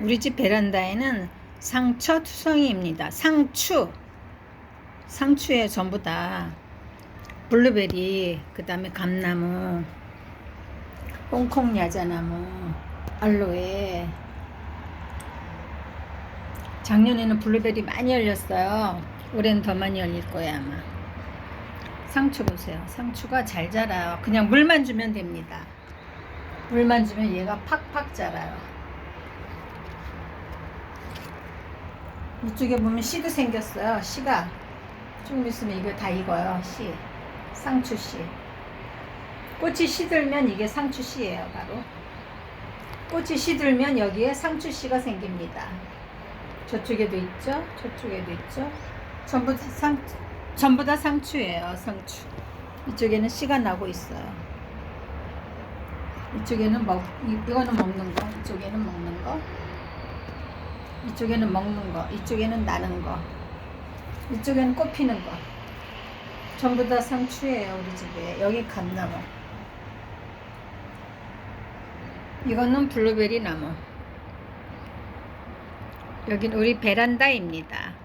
우리 집 베란다에는 상처 투성이입니다. 상추. 상추에 전부 다 블루베리, 그 다음에 감나무, 홍콩 야자나무, 알로에. 작년에는 블루베리 많이 열렸어요. 올해는 더 많이 열릴 거예요, 아마. 상추 보세요. 상추가 잘 자라요. 그냥 물만 주면 됩니다. 물만 주면 얘가 팍팍 자라요. 이쪽에 보면 씨도 생겼어요. 씨가 좀 있으면 이거 다 익어요. 씨, 상추 씨. 꽃이 시들면 이게 상추 씨예요, 바로. 꽃이 시들면 여기에 상추 씨가 생깁니다. 저쪽에도 있죠? 저쪽에도 있죠? 전부 다 상, 전부 다 상추예요, 상추. 이쪽에는 씨가 나고 있어요. 이쪽에는 먹, 이- 이거는 먹는 거, 이쪽에는 먹는 거, 이쪽에는 먹는 거, 이쪽에는 나는 거, 이쪽에는 꽃 피는 거. 전부 다 상추예요, 우리 집에. 여기 감나무. 이거는 블루베리 나무. 여긴 우리 베란다입니다.